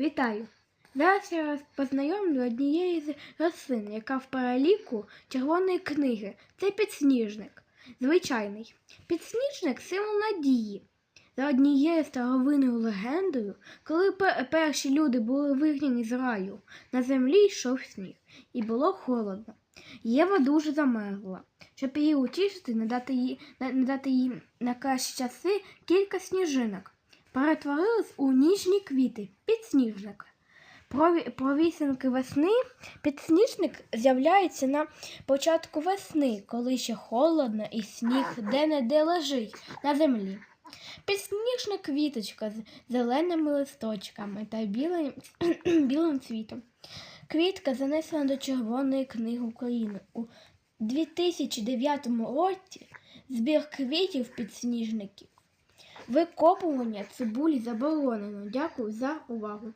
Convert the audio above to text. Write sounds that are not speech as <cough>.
Вітаю! Зараз я вас познайомлю однієї з рослин, яка в переліку червоної книги. Це підсніжник. Звичайний. Підсніжник символ надії. За однією старовинною легендою, коли перші люди були вигнані з раю, на землі йшов сніг, і було холодно. Єва дуже замерзла. Щоб її утішити, надати їй, надати їй на кращі часи кілька сніжинок перетворились у ніжні квіти підсніжник. Про, весни підсніжник з'являється на початку весни, коли ще холодно і сніг де-не-де лежить на землі. Підсніжна квіточка з зеленими листочками та білим, <clears throat> білим цвітом. Квітка занесена до Червоної книги України. У 2009 році збір квітів підсніжників Викопування цибулі заборонено. Дякую за увагу.